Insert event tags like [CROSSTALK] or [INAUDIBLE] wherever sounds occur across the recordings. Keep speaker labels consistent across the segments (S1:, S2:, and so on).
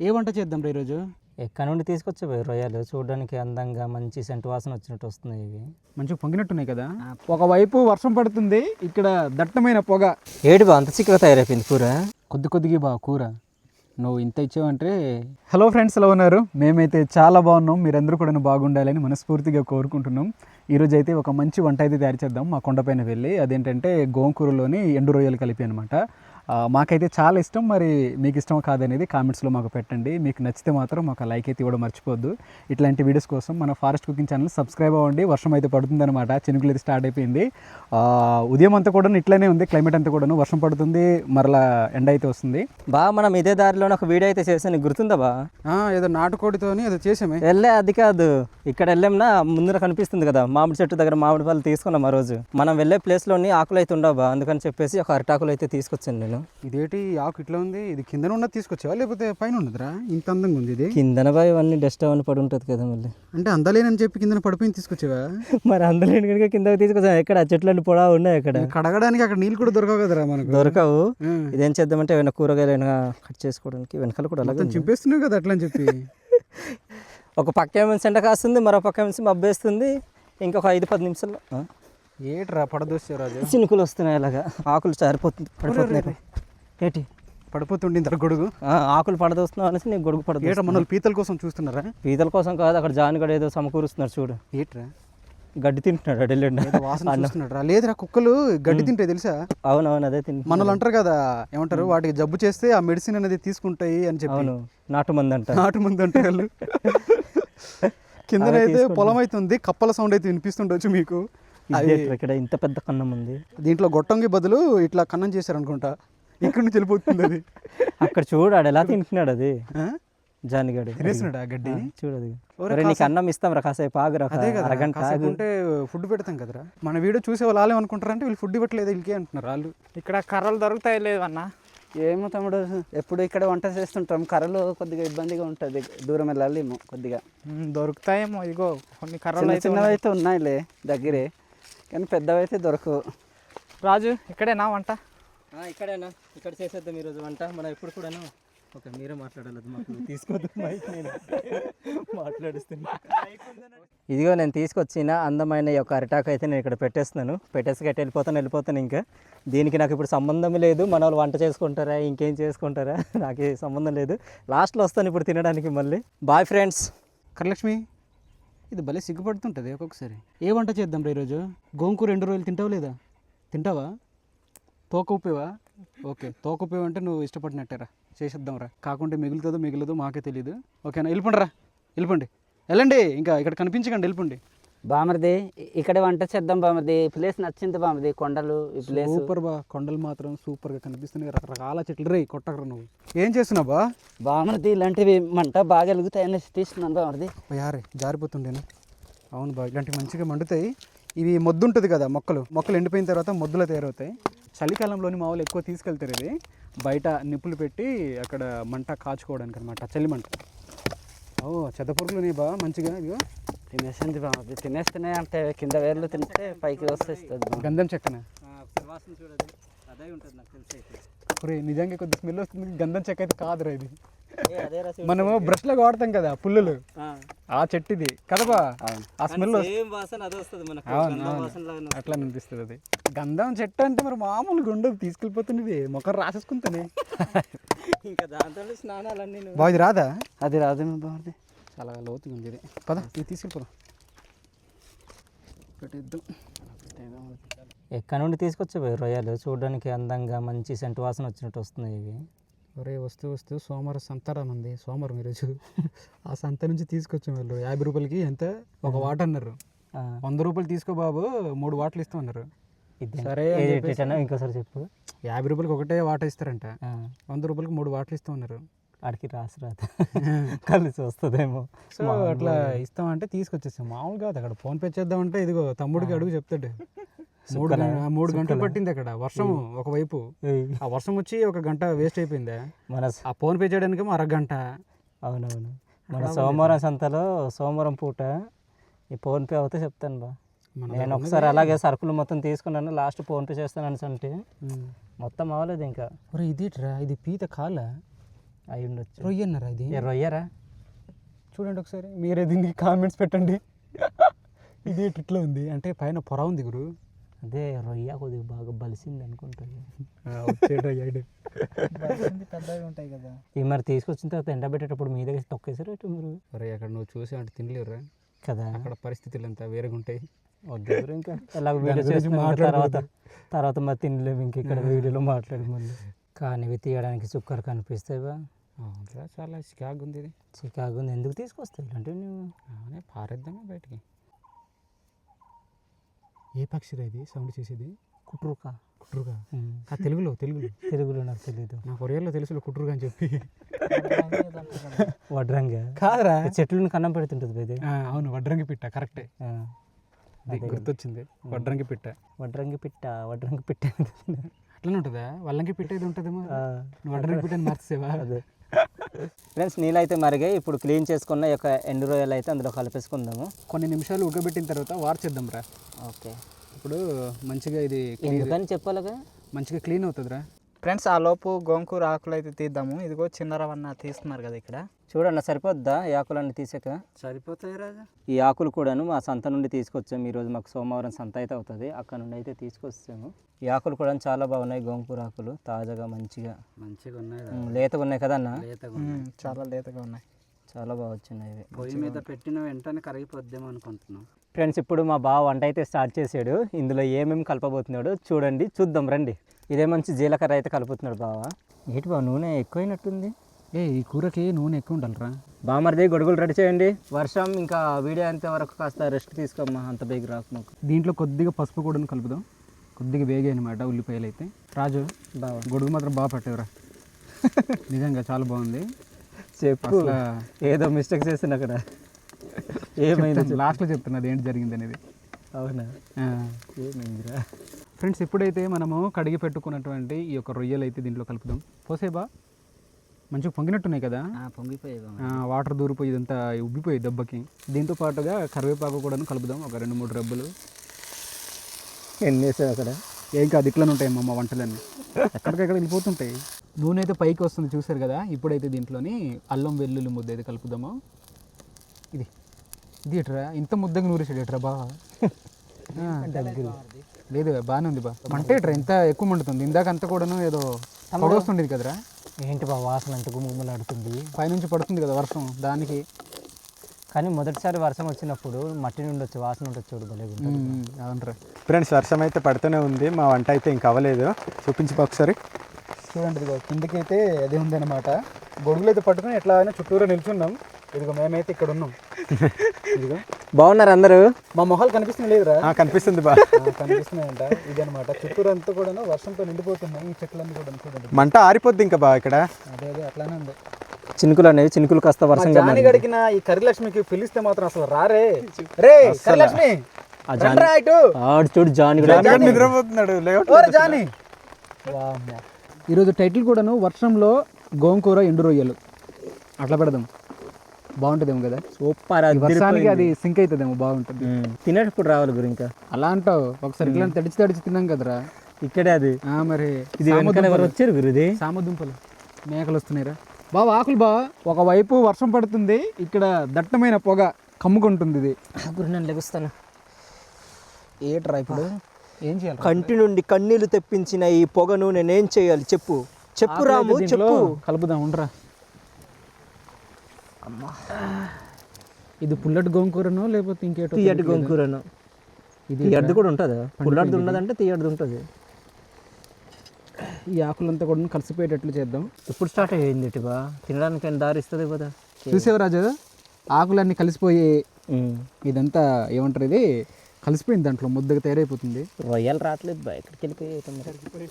S1: ఏ వంట చేద్దాం రా ఈరోజు?
S2: ఎక్కడ నుండి తీసుకొచ్చావు రొయ్యలు? చూడడానికి అందంగా మంచి సెంటు వాసన వచ్చినట్టు వస్తున్నాయి ఇవి.
S1: మంచిగా పొంగినట్టున్నాయి కదా? ఒకవైపు వర్షం పడుతుంది ఇక్కడ దట్టమైన పొగ.
S2: ఏడు బా అంత చిక్కగా తయారైపోయింది కూర.
S1: కొద్ది కొద్దిగా బా కూర. నువ్వు ఇంత ఇచ్చావంటే హలో ఫ్రెండ్స్ ఎలా ఉన్నారు? మేమైతే చాలా బాగున్నాం. మీరందరూ కూడా బాగుండాలని మనస్ఫూర్తిగా కోరుకుంటున్నాం. ఈరోజు అయితే ఒక మంచి వంట అయితే తయారు చేద్దాం మా కొండపైన వెళ్ళి. అదేంటంటే గోంకూరలోని ఎండు రొయ్యలు కలిపి అనమాట మాకైతే చాలా ఇష్టం. మరి మీకు ఇష్టం కాదనేది కామెంట్స్లో మాకు పెట్టండి. మీకు నచ్చితే మాత్రం మాకు లైక్ అయితే ఇవ్వడం మర్చిపోద్దు ఇట్లాంటి వీడియోస్ కోసం మన ఫారెస్ట్ కుకింగ్ ఛానల్ సబ్స్క్రైబ్ అవ్వండి. వర్షం అయితే పడుతుందన్నమాట. చినుకులు అయితే స్టార్ట్ అయిపోయింది. ఆ, ఉదయం అంతా కూడా ఇట్లానే ఉంది. క్లైమేట్ అంతా కూడాను వర్షం పడుతుంది. మరలా ఎండ అయితే వస్తుంది.
S2: బా మనం ఇదే దారిలోనే ఒక వీడియో అయితే చేసాను నీకు గుర్తుందా బా?
S1: ఏదో నాటుకోడితోని ఏదో చేసామే
S2: వెళ్ళే అది కాదు. ఇక్కడ వెళ్ళాంనా ముందర కనిపిస్తుంది కదా. మామిడి చెట్టు దగ్గర మామిడి పళ్ళు తీసుకున్నాం ఆ రోజు. మనం వెళ్ళే ప్లేస్లోని ఆకులు అయితే ఉండవు బా. అందుకని చెప్పేసి ఒక అరటాకులు అయితే తీసుకొచ్చాను నేను.
S1: ఇదేంటి ఆకు ఇట్లా ఉంది? ఇది కింద ఉన్నది తీసుకొచ్చావా? లేకపోతే పైన ఉన్నదిరా? ఇంత అందంగా ఉంది ఇది.
S2: కిందన బా ఇవన్నీ డస్ట్ అవన్నీ పడి ఉంటుంది కదా మళ్ళీ.
S1: అంటే అందలేనని చెప్పి కింద పడిపోయింది తీసుకొచ్చావా?
S2: మరి అందులో కనుక కిందకి తీసుకొచ్చాను ఎక్కడ? చెట్లన్నీ పొడా ఉన్నాయి అక్కడ.
S1: కడగడానికి అక్కడ నీళ్ళు కూడా దొరకవు కదరా మనకు.
S2: దొరకవు. ఇదేం చేద్దామంటే ఏమైనా కూరగాయలు ఏమైనా కట్ చేసుకోవడానికి వెనకాల కూడా అలాగే.
S1: చింపేస్తున్నావు కదా అట్లా అని చెప్పి. [LAUGHS]
S2: ఒక పక్క ఏమో సెంట కాస్తుంది మరో పక్క ఏమో మబ్బేస్తుంది ఇంకొక ఐదు పది నిమిషాల్లో ఆ?
S1: ఏట్రా పడదోసే రాజు
S2: చినుకులు వస్తున్నాయి అలాగా. ఆకులు జారిపోతుంది పడిపోతున్నాయి. ఏంటి?
S1: పడిపోతుండే ఇంత గొడుగు?
S2: ఆ, ఆకులు పడదోస్తున్నావు అనేసి నీకు గొడుగు పడదు
S1: ఏట్రా మన పీతల కోసం చూస్తున్నారా?
S2: పీతల కోసం కాదు అక్కడ జానిగడ ఏదో సమకూరుస్తున్నారు చూడు.
S1: ఏట్రా?
S2: గడ్డి తింటున్నాడు అటు వెళ్ళండి
S1: ఏదో వాసన చూస్తున్నాడు లేదురా కుక్కలు గడ్డి తింటాయి తెలుసా?
S2: అవునవును అదే తింటు
S1: మనలు అంటారు కదా ఏమంటారు వాటికి జబ్బు చేస్తే ఆ మెడిసిన్ అనేది తీసుకుంటాయి అని చెప్పి.
S2: అవును నాటు మంది అంట
S1: నాటు మంది అంటారు వాళ్ళు. [LAUGHS] కిందనైతే పొలం అయితే ఉంది కప్పల సౌండ్ అయితే వినిపిస్తుండొచ్చు మీకు.
S2: ఇక్కడ ఇంత పెద్ద కన్నం ఉంది.
S1: దీంట్లో గొట్టంగి బదులు ఇట్లా కన్నం చేశారు అనుకుంటా ఇక్కడి నుంచి వెళ్ళిపోతుంది అది.
S2: అక్కడ చూడు ఆడు ఎలా తింటున్నాడు అది.
S1: ఆ?
S2: జానిగడు.
S1: తినేస్తున్నాడు ఆ గడ్డి
S2: చూడు అది.
S1: ఒరే
S2: ఒరే, నీకు అన్నం ఇస్తాం రా కాసేపు
S1: అదే కదా
S2: అరగంట
S1: కాసేపు
S2: ఆగు.
S1: ఉంటే ఫుడ్ పెడతాం కదరా. మన వీడియో చూసే వాళ్ళు ఏమనుకుంటారంటే వీళ్ళు ఫుడ్ ఇవ్వట్లేదు వీళ్ళకి అంటున్నారు వాళ్ళు?
S3: ఇక్కడ కర్రలు దొరుకుతాయి లేదు అన్న
S4: ఏమో తమ్ముడు ఎప్పుడు ఇక్కడ వంట చేస్తుంటాం. కర్రలు కొద్దిగా ఇబ్బందిగా ఉంటుంది దూరం వెళ్ళాలేమో కొద్దిగా.
S3: దొరుకుతాయేమో ఇదిగో కొన్ని కర్రలు
S4: చిన్నవి అయితే ఉన్నాయిలే దగ్గరే. కానీ పెద్దవి అయితే దొరకవు.
S3: రాజు ఇక్కడేనా వంట?
S2: ఇక్కడేనా? ఇక్కడ చేసేద్దాం ఈరోజు వంట. మనం ఎప్పుడు కూడాను ఓకే మీరే మాట్లాడాలి అది మాకు నేను మాట్లాడిస్తున్నా. ఇదిగో నేను తీసుకొచ్చిన అందమైన ఈ యొక్క అరిటాకు అయితే నేను ఇక్కడ పెట్టేస్తున్నాను. పెట్టేసి గట్టి వెళ్ళిపోతాను వెళ్ళిపోతాను ఇంకా. దీనికి నాకు ఇప్పుడు సంబంధం లేదు. మన వాళ్ళు వంట చేసుకుంటారా ఇంకేం చేసుకుంటారా? నాకు ఏ సంబంధం లేదు. లాస్ట్లో వస్తాను ఇప్పుడు తినడానికి మళ్ళీ. Bye friends
S1: Karalakshmi. ఇది భలే సిగ్గుపడుతుంటుంది ఒక్కొక్కసారి. ఏ వంట చేద్దాం రా ఈరోజు? గోంకూర రెండు రోజులు తింటావా లేదా? తింటావా? తోక ఉప్పేవా? ఓకే తోక ఉప్పేవా అంటే నువ్వు ఇష్టపడినట్టేరా చేసేద్దాం రా. కాకుంటే మిగులుతుందో మిగులుదో మాకే తెలియదు ఓకేనా? వెళ్ళిపోండి రా. వెళ్ళిపోండి. వెళ్ళండి. ఇంకా ఇక్కడ కనిపించకండి వెళ్ళిపోండి.
S4: బామర్ది ఇక్కడే వంట చేద్దాం బామర్ది. ఈ ప్లేస్ నచ్చింది బామర్ది కొండలు ఈ ప్లేస్.
S1: సూపర్ బా కొండలు మాత్రం సూపర్గా కనిపిస్తున్నాయి. రకరకాల చెట్లు రే కొట్టకరా నువ్వు. ఏం చేస్తున్నావు బా?
S4: బామర్ది ఇలాంటివి మంట బాగా వెలుగుతాయని తీస్తున్నాను బామర్ది.
S1: యారే జారిపోతుండేనా? అవును బా ఇలాంటివి మంచిగా మండుతాయి. ఇవి మొద్దు ఉంటుంది కదా మొక్కలు. మొక్కలు ఎండిపోయిన తర్వాత మొద్దులు తయారవుతాయి. చలికాలంలోని మామూలు ఎక్కువ తీసుకెళ్తారు ఇది బయట నిప్పులు పెట్టి అక్కడ మంట కాచుకోవడానికి అనమాట చలి మంట. ఓ చెత్త పురుగులు బా మంచిగా ఇదిగో.
S4: తినేసింది బామర్ది తినేస్తేనే అంటే కింద వేర్లు తింటే పైకి వస్తేస్తుంది.
S1: గంధం చెక్కన?
S2: చూడదు. అదే ఉంటుంది నాకు తెలిసి
S1: ఒరే నిజంగా కొద్ది స్మెల్ వస్తుంది. గంధం చెక్క అయితే కాదురా ఇది. మనము బ్రష్లో వాడతాం కదా పుల్లలు. ఆ. చెట్టుది. కదబా ఆ స్మెల్ అట్లా అనిపిస్తుంది అది. గంధం చెట్టు అంటే మరి మామూలుగా ఉండదు తీసుకెళ్ళిపోతున్నది. మొక్కలు రాసేసుకుంటానే. [LAUGHS]
S2: ఇంకా దాంతో స్నానాలన్నీ.
S1: బాగా రాదా?
S4: అది రాదేమో బామర్ది
S1: చాలా లోతుగా ఉంది ఇది. పద ఇది తీసుకెళ్ళిపోదాం. పెట్టేద్దాం.
S2: ఎక్కడ నుండి తీసుకొచ్చావు రొయ్యలు? చూడడానికి అందంగా మంచి సెంటు వాసన వచ్చినట్టు వస్తున్నాయి ఇవి.
S1: ఒరే వస్తూ వస్తూ సోమవారం సంతారా మంది సోమవారం ఈరోజు. ఆ సంత నుంచి తీసుకొచ్చాం వాళ్ళు యాభై రూపాయలకి ఎంత? ఒక వాట అన్నారు. వంద రూపాయలు తీసుకో బాబు మూడు వాటలు ఇస్తామన్నారు
S2: ఇదే.
S1: సరే
S2: ఇంకోసారి చెప్పు.
S1: యాభై రూపాయలకి ఒకటే వాట ఇస్తారంట. వంద రూపాయలకి మూడు వాటలు ఇస్తామన్నారు
S2: ఆడికి రాసి రాత [LAUGHS] కలిసి వస్తుందేమో.
S1: సో అట్లా ఇస్తామంటే తీసుకొచ్చేసాం. మామూలు కాదు అక్కడ ఫోన్ పే చేద్దామంటే ఇదిగో తమ్ముడికి అడుగు చెప్తాడు. మూడు మూడు గంటలు పట్టింది అక్కడ వర్షం ఒకవైపు. ఆ వర్షం వచ్చి ఒక గంట వేస్ట్ అయిపోయిందా?
S2: మన
S1: ఆ ఫోన్ పే చేయడానికేమో అరగంట.
S2: అవునవును. మన సోమవారం సంతలో సోమవారం పూట ఈ ఫోన్పే అవుతే చెప్తాను బా. నేను ఒకసారి అలాగే సరుకులు మొత్తం తీసుకున్నాను లాస్ట్ ఫోన్పే చేస్తాను అంటే. మొత్తం అవ్వలేదు ఇంకా.
S1: ఇది ఇది పీత కాల
S2: అయి ఉండొచ్చు
S1: రొయ్య అన్నారా ఇది?
S2: ఏ రొయ్యరా?
S1: చూడండి ఒకసారి మీరే దీనికి కామెంట్స్ పెట్టండి. [LAUGHS] ఇది ఇట్లా ఉంది. అంటే పైన పొర ఉంది గురు.
S2: అదే రొయ్య కొద్దిగా బాగా బలిసింది అనుకుంటుంది
S3: పెద్దవి ఉంటాయి కదా.
S2: ఈ మరి తీసుకొచ్చిన తర్వాత ఎండబెట్టేటప్పుడు మీ దగ్గర తొక్కేసారు అటు మీరు?
S1: ఒరే అక్కడ నువ్వు చూసి అంటే తినలేరురా
S2: కదా.
S1: అక్కడ పరిస్థితులు అంతా వేరేగా ఉంటాయి.
S2: వద్దు ఇంకా. ఎలాగ వీడియో కదా తర్వాత. తర్వాత మరి తినలేము ఇంక ఇక్కడ వీడియోలో మాట్లాడి మళ్ళీ. కానీ ఇవి తీయడానికి చుక్కర్ కనిపిస్తాయివా
S1: అవునురా, చాలా చికాకు ఉంది ఇది.
S2: చికాకు ఉంది ఎందుకు తీసుకొస్తావు ఇలాంటివి నువ్వు?
S1: అవునే పారేద్దామే బయటికి? ఏ పక్షిరా ఇది? సౌండ్ చేసేది?
S2: కుట్రుక.
S1: కుట్రుగా ఆ, తెలుగులో తెలుగులో.
S2: తెలుగులో నాకు తెలీదు.
S1: నాకు ఒరియాలో తెలుసులో కుట్రుగా అని చెప్పి.
S2: వడ్రంగా.
S1: కాదురా.
S2: చెట్లను కన్నం పెడుతుంటుంది ఇది
S1: ఆ, అవును వడ్రంగి పిట్ట కరెక్టే. గుర్తొచ్చింది. వడ్రంగి పిట్ట.
S2: వడ్రంగి పిట్ట వడ్రంగి పిట్ట
S1: అట్లనే ఉంటుందా? వల్లంగి పిట్ట ఇది ఉంటుందేమో నువ్వు వడ్రంగి పిట్టని మార్చేవా
S2: అదే. ఫ్రెండ్స్ నీళ్ళైతే మరిగాయి ఇప్పుడు క్లీన్ చేసుకున్న యొక్క ఎండు రొయ్యలు అయితే అందులో కలిపేసుకుందాము.
S1: కొన్ని నిమిషాలు ఉడకబెట్టిన తర్వాత వార్చేద్దాం రా.
S2: ఓకే.
S1: ఇప్పుడు మంచిగా ఇది
S2: ఎందుకని చెప్పాలిగా?
S1: మంచిగా క్లీన్ అవుతుందిరా.
S3: ఫ్రెండ్స్ ఆ లోపు గోంకూర ఆకులు అయితే తీద్దాము. ఇదిగో చిన్న రవన్న తీస్తున్నారు కదా ఇక్కడ.
S2: చూడన్న సరిపోద్దా ఈ ఆకులన్నీ తీసాక?
S4: సరిపోతాయి రాజా.
S2: ఈ ఆకులు కూడాను మా సంత నుండి తీసుకొచ్చాము ఈరోజు మాకు సోమవారం సంత అయితే అవుతుంది. అక్కడ నుండి అయితే తీసుకొచ్చాము. ఈ ఆకులు కూడా చాలా బాగున్నాయి గోంగూర ఆకులు. తాజాగా మంచిగా.
S4: మంచిగా ఉన్నాయి
S2: లేతగా ఉన్నాయి కదా అన్న?
S3: చాలా లేతగా ఉన్నాయి.
S2: చాలా బాగా వచ్చినాయి
S4: పొయ్యి మీద పెట్టిన వెంటనే కరిగిపోద్దేమో అనుకుంటున్నాం.
S2: ఫ్రెండ్స్ ఇప్పుడు మా బావ వంట అయితే స్టార్ట్ చేసాడు. ఇందులో ఏమేమి కలపబోతున్నాడు చూడండి చూద్దాం రండి. ఇదే మంచి జీలకర్ర అయితే కలుపుతున్నాడు బావ. ఏంటి బావ నూనె ఎక్కువైనట్టుంది?
S1: ఏ ఈ కూరకి నూనె ఎక్కువ ఉండాలిరా.
S2: బామర్ది గొడుగులు రెడీ చేయండి. వర్షం ఇంకా వీడియో అంతే వరకు కాస్త రెస్ట్ తీసుకోమ్మా అంత బేగ్ రాకు మాకు
S1: దీంట్లో కొద్దిగా పసుపు కూడా కలుపుదాం. కొద్దిగా వేగాయి అనమాట ఉల్లిపాయలు అయితే. రాజు
S2: బావ.
S1: గొడుగు మాత్రం బాగా పట్టేవరా. [LAUGHS] నిజంగా చాలా బాగుంది.
S2: చెప్పు. ఏదో మిస్టేక్ చేసిన అక్కడ ఏమైంది
S1: లాస్ట్లో చెప్తున్నది ఏంటి జరిగింది అనేది.
S2: అవునా? ఏమైందిరా?
S1: ఫ్రెండ్స్ ఇప్పుడైతే మనము కడిగి పెట్టుకున్నటువంటి ఈ యొక్క రొయ్యలు అయితే దీంట్లో కలుపుదాం. పోసేబా మంచిగా పొంగినట్టున్నాయి కదా?
S4: పొంగిపోయి
S1: వాటర్ దూరిపోయి ఇదంతా ఉబ్బిపోయి దెబ్బకి. దీంతో పాటుగా కరివేపాకు కూడా కలుపుదాం ఒక రెండు మూడు రబ్బులు.
S2: ఎన్ని వేసావు అక్కడ?
S1: ఏం కాదు ఇట్లనే ఉంటాయి మా వంటలన్నీ. ఎక్కడికెక్కడ వెళ్ళిపోతుంటాయి. నూనె అయితే పైకి వస్తుంది చూసారు కదా? ఇప్పుడైతే దీంట్లోని అల్లం వెల్లుల్లి ముద్ద అయితే కలుపుదాము. ఇది. ఇది ఎట్రా ఇంత ముద్దగా నూరేసాడు ఎట్రా బాగా లేదు బాగానే ఉంది బా. మంట ఎట్రా ఇంత ఎక్కువ మండుతుంది. ఇందాక అంతా కూడాను ఏదో పొగ వస్తుండేది కదరా?
S2: ఏంటి బా వాసన అంత గుమ్మలాడుతుంది
S1: పైనుంచి పడుతుంది కదా వర్షం దానికి.
S2: కానీ మొదటిసారి వర్షం వచ్చినప్పుడు మట్టి నుండి వచ్చి వాసన ఉంటుంది చూడు
S1: అవునరా.
S5: ఫ్రెండ్స్ వర్షం అయితే పడుతూనే ఉంది. మా వంట అయితే ఇంకా అవ్వలేదు. చూపించి ఒకసారి.
S1: చూడండి ఇదిగో కిందకి అయితే అదే ఉందన్నమాట. గొడుగులు అయితే పట్టుకుని ఎట్లా అయినా చుట్టూరా నిల్చున్నాం. ఇదిగో మేమైతే ఇక్కడ ఉన్నాం. [LAUGHS]
S2: బాగున్నారు అందరూ?
S1: మా మొహాలు కనిపిస్తుంది లేదురా?
S5: ఆ, కనిపిస్తుంది బా.
S1: కనిపిస్తున్నాయంట. ఇదనమాట చుట్టూరు అంతా కూడా వర్షంతో నిండిపోతున్నాయి. ఈ చెట్లన్నీ కూడా చూడండి.
S5: మంట ఆరిపోద్ది ఇంకా బా ఇక్కడ.
S1: అదే అదే అట్లానే ఉంది.
S2: చినుకులు అనేవి చినుకులు కాస్త వర్షం
S1: గడికిన ఈ కరిలక్ష్మికి పిలిస్తే మాత్రం అసలు రారే. రే కరిలక్ష్మి!
S2: ఆడు చూడు జాని
S5: నిద్రపోతున్నాడు.
S1: జాని. ఈరోజు టైటిల్ కూడాను వర్షంలో గోంకూర ఎండు రొయ్యలు. అట్లా పెడదాం. బాగుంటుందేమో కదా.
S2: సూపర్
S1: వర్షానికి అది సింక్ అవుతుందేమో బాగుంటుంది.
S2: తినేటప్పుడు రావాలి గురు ఇంకా?
S1: అలా అంటావు ఒకసారి ఇట్లా తడిచి తడిచి తిన్నాం కదరా.
S2: ఇక్కడే అది.
S1: ఆ, మరి
S2: ఇది ఎవరు వచ్చారు గురు ఇది?
S1: సామదుంపలు. మేకలు వస్తున్నాయిరా. బావ ఆకులు బా ఒకవైపు వర్షం పడుతుంది ఇక్కడ దట్టమైన పొగ కమ్ముకుంటుంది ఇది.
S2: గురు నేను లెగుస్తాను
S1: ఏట్రా ఇప్పుడు? ఏం చేయాలి?
S2: కంటి నుండి కన్నీళ్ళు తెప్పించిన ఈ పొగను నేనేం చేయాలి? చెప్పు. చెప్పు రాము చెప్పు.
S1: కలుపుదాం ఉండరా. ఇది పుల్లటి గోంకూరనో లేకపోతే ఇంకేటో
S2: తీయటి గొంకూరను
S1: ఇది
S2: తీయటిది కూడా ఉంటుందా? పుల్లడిది ఉన్నదంటే తీయటిది ఉంటుంది.
S1: ఈ ఆకులంతా కూడా కలిసిపోయేటట్లు చేద్దాం.
S2: ఎప్పుడు స్టార్ట్ అయ్యింది ఇటువా తినడానికి దారి ఇస్తుంది కదా?
S1: చూసేవా రాజు ఆకులన్నీ కలిసిపోయి ఇదంతా ఏమంటారు ఇది? కలిసిపోయింది దాంట్లో ముద్దగా తయారైపోతుంది.
S2: రొయ్యలు రావట్లేదు బా ఎక్కడికి వెళ్ళిపోయి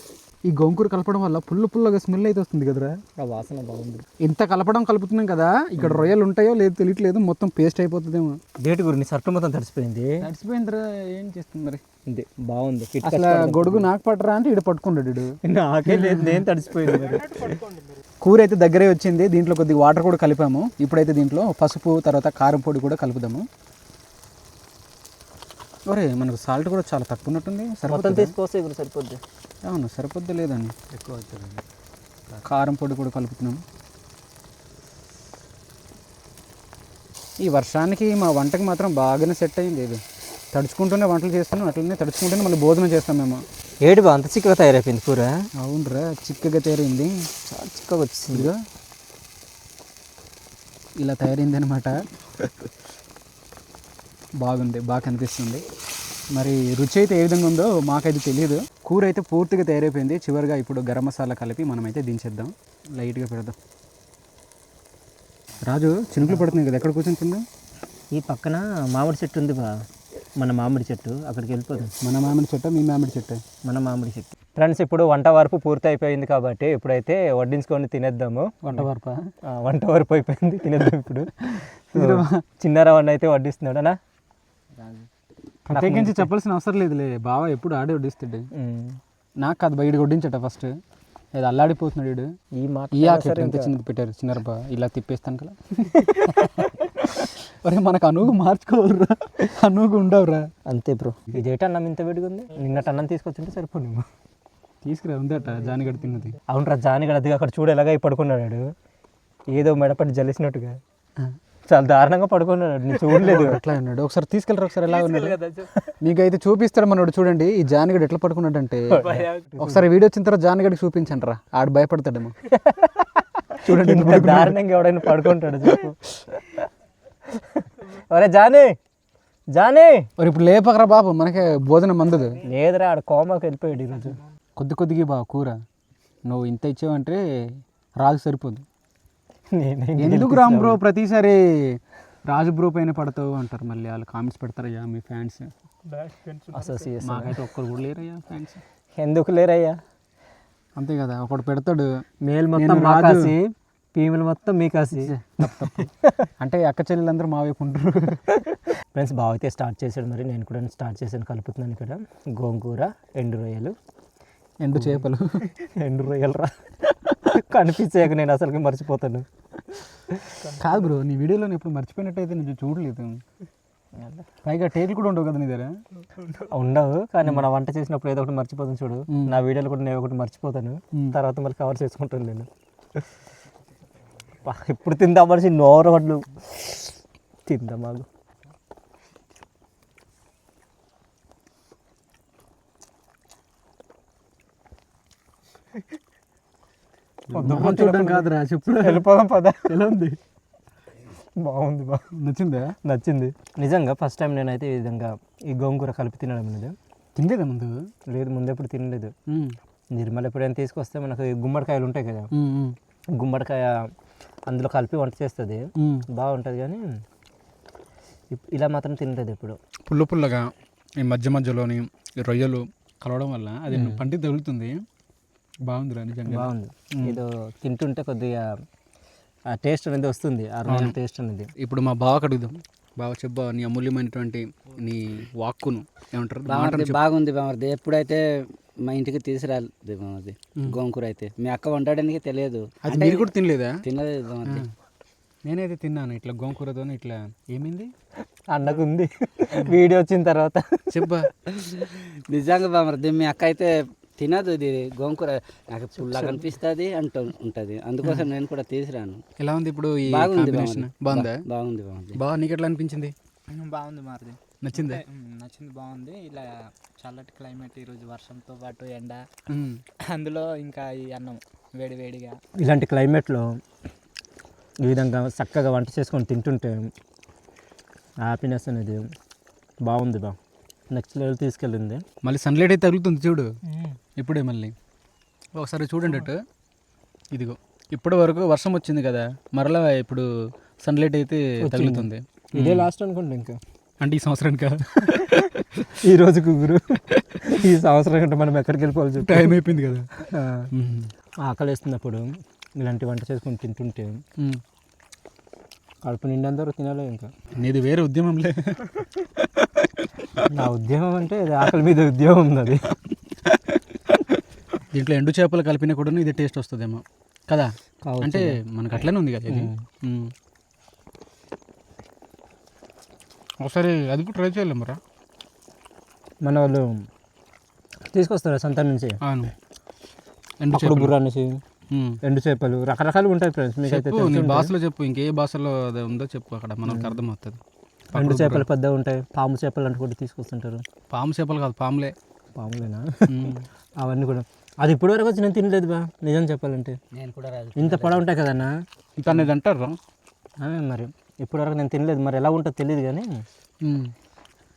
S1: ఈ గోంకూర కలపడం వల్ల పుల్ల పుల్లగా స్మెల్ అయితే వస్తుంది కదరా.
S2: ఆ వాసన బాగుంది.
S1: ఇంత కలపడం కలుపుతున్నాం కదా ఇక్కడ రొయ్యలు ఉంటాయో లేదు తెలియట్లేదు మొత్తం పేస్ట్ అయిపోతుందేమో.
S2: డేట్ గురి సర్టు మొత్తం తడిసిపోయింది.
S1: తడిసిపోయిందిరా ఏం చేస్తుంది మరి?
S2: ఇది బాగుంది.
S1: అసలు గొడుగు నాకు పట్టరా అంటే ఇడు పట్టుకున్నాడు
S2: నాకే లేదు నేను తడిసిపోయింది మరి. [LAUGHS]
S1: కూర అయితే దగ్గరే వచ్చింది దీంట్లో కొద్దిగా వాటర్ కూడా కలిపాము. ఇప్పుడైతే దీంట్లో పసుపు తర్వాత కారం పొడి కూడా కలుపుదాము. ఒరే మనకు సాల్ట్ కూడా చాలా తక్కువ ఉన్నట్టుంది సరిపోతుంది
S2: తీసుకొస్తే ఇప్పుడు సరిపోద్ది.
S1: అవును సరిపోద్ది లేదండి. ఎక్కువ అవుతుందండి. కారం పొడి కూడా కలుపుతున్నాము. ఈ వర్షానికి మా వంటకి మాత్రం బాగానే సెట్ అయింది ఇది. తడుచుకుంటూనే వంటలు చేస్తున్నాం అట్లనే తడుచుకుంటూనే మళ్ళీ భోజనం చేస్తాం మేము.
S2: ఏడు అంత చిక్కగా తయారైపోయింది కూర?
S1: అవునరా చిక్కగా తయారైంది.
S2: చాలా చిక్కగా వచ్చింది.
S1: ఇలా తయారైంది అనమాట [LAUGHS] బాగుంది బాగా కనిపిస్తుంది. మరి రుచి అయితే ఏ విధంగా ఉందో మాకైతే తెలియదు కూర అయితే పూర్తిగా తయారైపోయింది. చివరిగా ఇప్పుడు గరం మసాలా కలిపి మనమైతే దించేద్దాం. లైట్గా పెడదాం. రాజు చినుకులు పడుతున్నాయి కదా ఎక్కడ కూర్చొని కింద
S2: ఈ పక్కన మామిడి చెట్టు ఉంది బా. మన మామిడి చెట్టు అక్కడికి వెళ్ళిపోదాం.
S1: మన మామిడి చెట్టు మీ మామిడి చెట్టు?
S2: మన మామిడి చెట్టు. ఫ్రెండ్స్ ఇప్పుడు వంట వరపు పూర్తి అయిపోయింది కాబట్టి ఇప్పుడైతే వడ్డించుకొని తినేద్దాము.
S1: వంట వరప?
S2: వంట వరపు అయిపోయింది తినేద్దాం ఇప్పుడు. [LAUGHS] చిన్న రవ్వని అయితే వడ్డిస్తున్నాడు అనా
S1: ప్రత్యేకించి చెప్పాల్సిన అవసరం లేదులే. బావ ఎప్పుడు ఆడే వడ్డిస్తాడు నాకు కాదు బయట వడ్డించట ఫస్ట్ ఏదో అల్లాడిపోతున్నాడు వీడు
S2: ఈ మాట
S1: ఈ ఆకు ఎట్లా ఎంత చిన్నది పెట్టారు? చిన్నరబా ఇలా తిప్పేస్తాను కదా. ఒరే మనకు అనుగు మార్చుకోవరురా. అనుగు ఉండవురా.
S2: అంతే బ్రో. ఇదేట అన్నం ఇంత వేడిగా ఉంది. నిన్నటి అన్నం తీసుకొచ్చుంటే సరిపోను
S1: తీసుకురా ఉందట జానిగడ తిన్నది.
S2: అవునరా జాని అదిగా అక్కడ చూడు ఎలాగ పడుకున్నాడు. ఏదో మెడపట్టి జలిసినట్టుగా చాలా దారుణంగా పడుకున్నాడు నేను చూడలేదు.
S1: అట్లా ఉన్నాడు ఒకసారి తీసుకెళ్ళరా ఒకసారి ఎలా ఉన్నాడు? మీకైతే చూపిస్తాడు మనోడు చూడండి. ఈ జానిగడ ఎట్లా పడుకున్నాడు అంటే ఒకసారి వీడియో వచ్చిన తర్వాత జానిగడికి చూపించండి రా. ఆడు భయపడతాడేమో. [LAUGHS] చూడండి
S2: దారుణంగా ఎవడైనా పడుకుంటాడు ఒరే జానీ జానీ.
S1: మరి ఇప్పుడు లేపకరా బాబు మనకే భోజనం అందదు.
S2: లేదురా ఆడ కోమాకి వెళ్ళిపోయాడు ఈరోజు.
S1: కొద్ది కొద్దిగా బా కూర. నువ్వు ఇంత ఇచ్చావంటే రాజు సరిపోదు. ఎందుకు రామ్ బ్రో? ప్రతిసారి రాజు బ్రో పైన పడతావు అంటారు మళ్ళీ. వాళ్ళు కామెంట్స్ పెడతారయ్యా మీ ఫ్యాన్స్
S2: అసోసియేషన్
S1: మాకైతే ఒక్కరు కూడా లేరయ్యా ఫ్యాన్స్
S2: ఎందుకు లేరయ్యా?
S1: అంతే కదా ఒకడు పెడతాడు.
S2: మేల్ మొత్తం
S1: నేను
S2: మా
S1: రాజు-
S2: కాసి ఫీమేల్ మొత్తం మీ కాసి
S1: తప్పు తప్పు. [LAUGHS] అంటే అక్క చెల్లెలందరూ మా వైపు ఉంటారు [LAUGHS]
S2: ఫ్రెండ్స్ బాగా అయితే స్టార్ట్ చేశాడు మరి. నేను కూడా స్టార్ట్ చేశాను కలుపుతున్నాను ఇక్కడ. గోంగూర ఎండు రొయ్యలు.
S1: ఎండు చేపలు. [LAUGHS]
S2: ఎండు రొయ్యలు రా. కనిపించాక నేను అసలుకి మర్చిపోతాను.
S1: కాదు బ్రో నీ వీడియోలో నేను ఇప్పుడు మర్చిపోయినట్టయితే నేను చూడలేదు. పైగా టేకులు కూడా ఉండవు కదా నీ దగ్గర?
S2: ఉండవు కానీ మన వంట చేసినప్పుడు ఏదో ఒకటి మర్చిపోతాను చూడు. నా వీడియోలు కూడా నేను ఒకటి మర్చిపోతాను. తర్వాత మళ్ళీ కవర్ చేసుకుంటాను నేను. ఇప్పుడు తిందా మనిషి నోరు వడ్లు తిందా
S1: చూడడం కాదురా చెప్పు.
S2: వెళ్ళిపోదాం పద.
S1: ఎలా ఉంది?
S2: బాగుంది బా.
S1: నచ్చిందా?
S2: నచ్చింది. నిజంగా ఫస్ట్ టైం నేనైతే ఈ విధంగా ఈ గోంగూర కలిపి తినడం అనేది
S1: తినలేదా ముందు?
S2: లేదు ముందు ఎప్పుడు తినలేదు. నిర్మల్ ఎప్పుడైనా తీసుకొస్తే మనకు గుమ్మడికాయలు ఉంటాయి కదా. గుమ్మడికాయ అందులో కలిపి వంట చేస్తుంది. బాగుంటుంది కానీ ఇలా మాత్రం తినలేదు ఎప్పుడు.
S1: పుల్ల పుల్లగా ఈ మధ్య మధ్యలోని రొయ్యలు కలవడం వల్ల అది పంటి తగులుతుంది. బాగుందిరా నిజంగా
S2: బాగుంది. ఏదో తింటుంటే కొద్దిగా ఆ టేస్ట్ అనేది వస్తుంది ఆ రోజు టేస్ట్ అనేది.
S1: ఇప్పుడు మా బావకు అడుగుదాం. బావ చెప్పు నీ అమూల్యమైనటువంటి నీ వాక్కును ఏమంటారు?
S4: బామర్ది బాగుంది బామర్ది ఎప్పుడైతే మా ఇంటికి తీసుకురాలేదు బామర్ది గోంకూర అయితే. మీ అక్క వండడానికి తెలియదు.
S1: అది మీరు కూడా తినలేదా?
S4: తినలేదు బామర్ది
S1: నేనైతే తిన్నాను ఇట్లా గోంకూరతో ఇట్లా. ఏమైంది?
S2: అన్నకు ఉంది వీడియో వచ్చిన తర్వాత.
S1: చెప్పా.
S4: నిజంగా బామర్ది మీ అక్క అయితే తినదు ఇది గోంకూర. నాకు పుల్ల కనిపిస్తుంది అంటూ ఉంటుంది. అందుకోసం నేను కూడా తీసుకురాను.
S1: ఎలా ఉంది ఇప్పుడు ఈ
S4: బాగుంది
S1: కాంబినేషన్ బాగుందా?
S4: బాగుంది బాగుంది.
S1: బాగా నీకు ఎట్లా అనిపించింది?
S3: బాగుంది మారిది
S1: నచ్చిందా?
S3: నచ్చింది బాగుంది. ఇలా చల్లటి క్లైమేట్ ఈరోజు వర్షంతో పాటు ఎండ.
S1: ఉమ్.
S3: అందులో ఇంకా ఈ అన్నం వేడి వేడిగా.
S2: ఇలాంటి క్లైమేట్లో ఈ విధంగా చక్కగా వంట చేసుకొని తింటుంటే హ్యాపీనెస్ అనేది బాగుంది బా. నెక్స్ట్ లెవెల్ తీసుకెళ్ళింది.
S1: మళ్ళీ సన్లైట్ అయితే తగులుతుంది చూడు. ఇప్పుడే మళ్ళీ. ఒకసారి చూడండి అటు ఇదిగో ఇప్పటి వరకు వర్షం వచ్చింది కదా మరలా ఇప్పుడు సన్లైట్ అయితే తగులుతుంది.
S2: ఇదే లాస్ట్ అనుకుంటా ఇంకా.
S1: అంటే ఈ సంవత్సరానికి? [LAUGHS]
S2: ఈ రోజుకు గురు. ఈ సంవత్సరం కంటే మనం ఎక్కడికి వెళ్ళిపోవాలి
S1: టైం అయిపోయింది కదా.
S2: ఆకలి వేస్తున్నప్పుడు ఇలాంటి వంట చేసుకొని తింటుంటే. కడుపు నిండందరూ తినాలి ఇంకా.
S1: నీది వేరే ఉద్యమంలే.
S2: నా ఉద్యమం అంటే ఆకలి మీద ఉద్యమం ఉంది అది. [LAUGHS]
S1: దీంట్లో ఎండు చేపలు కలిపినా కూడా ఇది టేస్ట్ వస్తుందేమో. కదా. అంటే మనకు అట్లనే ఉంది కదా ఇది. ఒకసారి అది కూడా ట్రై చేయాలి మరా.
S2: మన వాళ్ళు తీసుకొస్తారు సంత నుంచి.
S1: అవును. ఎండు
S2: అప్పుడు బుర్రా అనేసి
S6: ఎండు చేపలు రకరకాలు ఉంటాయి ఫ్రెండ్స్ మీకు అయితే
S1: చెప్పు నీ భాషలో చెప్పు ఇంకే భాషలో అది ఉందో చెప్పు అక్కడ మనకు అర్థమవుతుంది.
S6: ఎండు చేపలు పెద్ద ఉంటాయి పాము చేపలు అంటే కూడా తీసుకొస్తుంటారు.
S1: పాము చేపలు కాదు పాములే.
S6: పాములేనా? [LAUGHS] అవన్నీ కూడా. అది ఇప్పటి వరకు వచ్చి నేను తినలేదు బా నిజం చెప్పాలంటే.
S4: నేను కూడా రాదు.
S6: ఇంత పొడవు ఉంటాయి కదన్నా?
S1: ఇంకా అనేది అంటారు?
S6: మరి ఇప్పటి వరకు నేను తినలేదు. మరి ఎలా ఉంటుందో తెలియదు కానీ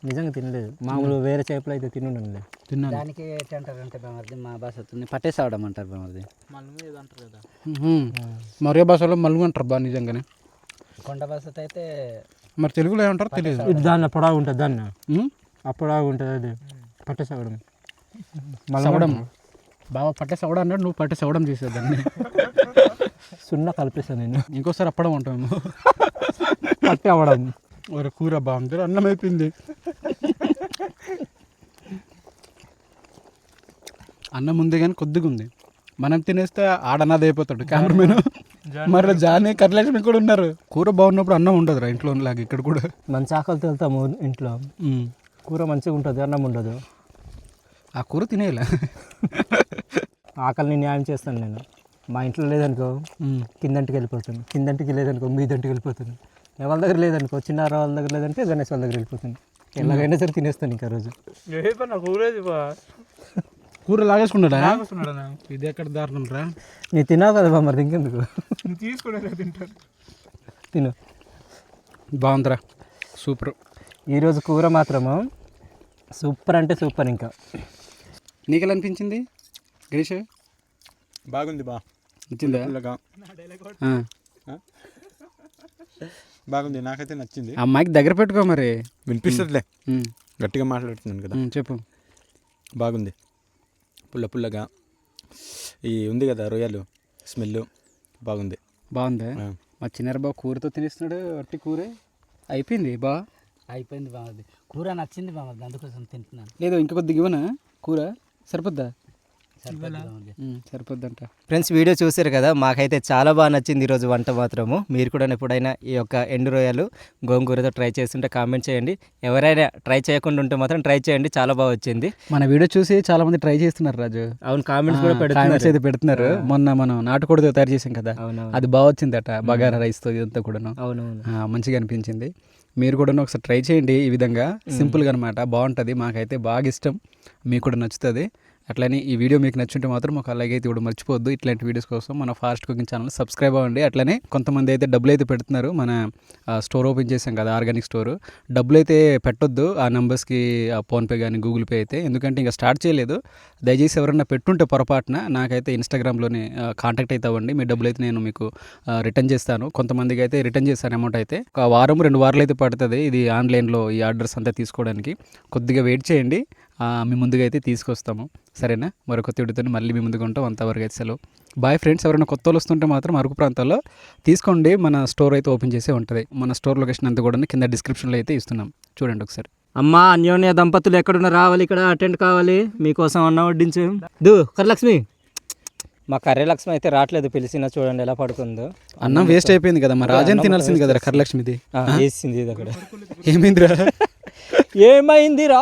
S6: నిజంగా తినలేదు. మామూలు వేరే చేపలు అయితే తినుండలే
S1: తిన్నాను.
S4: దానికి ఏంటి అంటారంటే బామర్ది? మా భాష వస్తుంది. పట్టేసావడం అంటారు బామర్ది.
S1: మ్మ్. మరే భాషలో మలుగు అంటారు బా నిజంగానే.
S4: కొండ భాషతో అయితే
S1: మరి తెలుగులో ఏమంటారు తెలియదు
S6: ఇది దాన్ని పొడవు ఉంటుంది దాన్ని. పొడవు ఉంటుంది అది. పట్టేసవడం
S1: సవడం బాగా పట్టే సవడం అన్నాడు నువ్వు పట్టే సవడం చేసేదాన్ని
S6: సున్నా కలిపేస్తాను నేను.
S1: ఇంకోసారి అప్పడం ఉంటాము
S6: పట్టి అవ్వడం.
S1: ఒక కూర బాగుంది అన్నం అయిపోయింది. అన్నం ఉంది కానీ కొద్దిగా ఉంది. మనం తినేస్తే ఆడన్నది అయిపోతాడు కెమెరామెన్. మరి జానే కర్లక్ష్మి కూడా ఉన్నారు. కూర బాగున్నప్పుడు అన్నం ఉండదు రా ఇంట్లో లాగా ఇక్కడ కూడా.
S6: మంచి ఆకలితో వెళ్తాము ఇంట్లో. కూర మంచిగా ఉంటుంది అన్నం ఉండదు.
S1: ఆ కూర తినేయాల.
S6: ఆకలిని న్యాయం చేస్తాను నేను. మా ఇంట్లో లేదనుకో కిందంటికి వెళ్ళిపోతాను కిందంటికి లేదనుకో మీదంటికి వెళ్ళిపోతాను ఎవరి దగ్గర లేదనుకో చిన్న వాళ్ళ దగ్గర లేదంటే గణేష్ వాళ్ళ దగ్గర వెళ్ళిపోతాను ఎలాగైనా సరే తినేస్తాను ఇంకా రోజు.
S1: కూర లాగేసుకున్నాడా ఇది ఎక్కడ దారుణం రా?
S6: నీ తిన్నావు కదా బా మరి ఇంకెందుకు? తిను.
S1: బాగుందిరా. సూపర్.
S6: ఈరోజు కూర మాత్రము సూపర్ అంటే సూపర్ ఇంకా.
S1: నీకు ఎలా అనిపించింది గణేష్
S5: బాగుంది బా.
S1: నచ్చిందా.
S5: బాగుంది నాకైతే నచ్చింది.
S1: ఆ మైక్ దగ్గర పెట్టుకో మరి.
S5: వినిపిస్తుందిలే. గట్టిగా మాట్లాడుతున్నాను కదా.
S1: చెప్పు.
S5: బాగుంది. పుల్ల పుల్లగా. ఈ ఉంది కదా రొయ్యలు స్మెల్ బాగుంది.
S1: బాగుందా. మా చిన్నర బాబు కూరతో తినేస్తున్నాడు అట్టి కూరే. అయిపోయింది బా?
S4: అయిపోయింది బామర్ది కూర నచ్చింది బామర్ది అందుకోసం తింటున్నాను.
S1: లేదు ఇంకా కొద్దిగా ఇవ్వనా? కూర? సరిపోద్దా? సరిపోద్దంట.
S2: ఫ్రెండ్స్ వీడియో చూసారు కదా మాకైతే చాలా బాగా నచ్చింది ఈరోజు వంట మాత్రము. మీరు కూడా ఎప్పుడైనా ఈ యొక్క ఎండు రొయ్యలు గోంగూరతో ట్రై చేస్తుంటే కామెంట్ చేయండి. ఎవరైనా ట్రై చేయకుండా ఉంటే మాత్రం ట్రై చేయండి చాలా బాగా వచ్చింది.
S1: మన వీడియో చూసి చాలా మంది ట్రై చేస్తున్నారు రాజు.
S6: అవును కామెంట్స్ కూడా పెడుతున్నారు.
S1: అయితే పెడుతున్నారు. మొన్న మనం నాటుకోడితో తయారు చేసాం కదా అది బాగా వచ్చిందట బగారా రైస్తో ఇదంతా కూడాను.
S6: అవునవును.
S1: ఆ, మంచిగా అనిపించింది. మీరు కూడా ఒకసారి ట్రై చేయండి ఈ విధంగా. సింపుల్గా అనమాట బాగుంటుంది. మాకైతే బాగా ఇష్టం. మీకు కూడా నచ్చుతుంది. అట్లనే ఈ వీడియో మీకు నచ్చుంటే మాత్రం ఒక అలాగే అయితే ఇప్పుడు మర్చిపోవద్దు. ఇట్లాంటి వీడియోస్ కోసం మన ఫాస్ట్ కుకింగ్ ఛానల్ సబ్స్క్రైబ్ అవ్వండి. అట్లనే కొంతమంది అయితే డబ్బులు అయితే పెడుతున్నారు. మన స్టోర్ ఓపెన్ చేసాం కదా ఆర్గానిక్ స్టోర్. డబ్బులు అయితే పెట్టొద్దు. ఆ నెంబర్స్కి ఫోన్పే కానీ గూగుల్ పే అయితే. ఎందుకంటే ఇంకా స్టార్ట్ చేయలేదు. దయచేసి ఎవరైనా పెట్టుంటే పొరపాటున నాకైతే ఇన్స్టాగ్రామ్లోనే కాంటాక్ట్ అయితే అవ్వండి. మీ డబ్బులు అయితే నేను మీకు రిటర్న్ చేస్తాను. కొంతమందికి అయితే రిటర్న్ చేస్తాను అమౌంట్ అయితే. ఒక వారం రెండు వారాలు అయితే పడుతుంది ఇది ఆన్లైన్లో ఈ ఆర్డర్స్ అంతా తీసుకోవడానికి. కొద్దిగా వెయిట్ చేయండి. మీ ముందుగా అయితే తీసుకొస్తాము. సరేనా? మరొక వీడియోతో మళ్ళీ మీ ముందుగా ఉంటాం. అంతవరకు అయితే సెలవు. Bye friends. ఎవరైనా కొత్త వాళ్ళు వస్తుంటే మాత్రం అరకు ప్రాంతాల్లో తీసుకోండి. మన స్టోర్ అయితే ఓపెన్ చేసే ఉంటుంది. మన స్టోర్ లొకేషన్ అంతా కూడా కింద డిస్క్రిప్షన్లో అయితే ఇస్తున్నాం. చూడండి ఒకసారి.
S2: అమ్మా అన్యోన్య దంపతులు ఎక్కడున్న రావాలి. ఇక్కడ అటెండ్ కావాలి. మీకోసం అన్నం వడ్డించు. దు కరలక్ష్మి మా కర్రలక్ష్మి అయితే రావట్లేదు. పిలిచిన చూడండి ఎలా పడుకుందో.
S1: అన్నం వేస్ట్ అయిపోయింది కదా మరి. రాజన్ తినాల్సింది కదా కరలక్ష్మిది
S2: ఆ, వేసింది ఇది అక్కడ.
S1: ఏమైందిరా? [LAUGHS]
S2: ఏమైందిరా?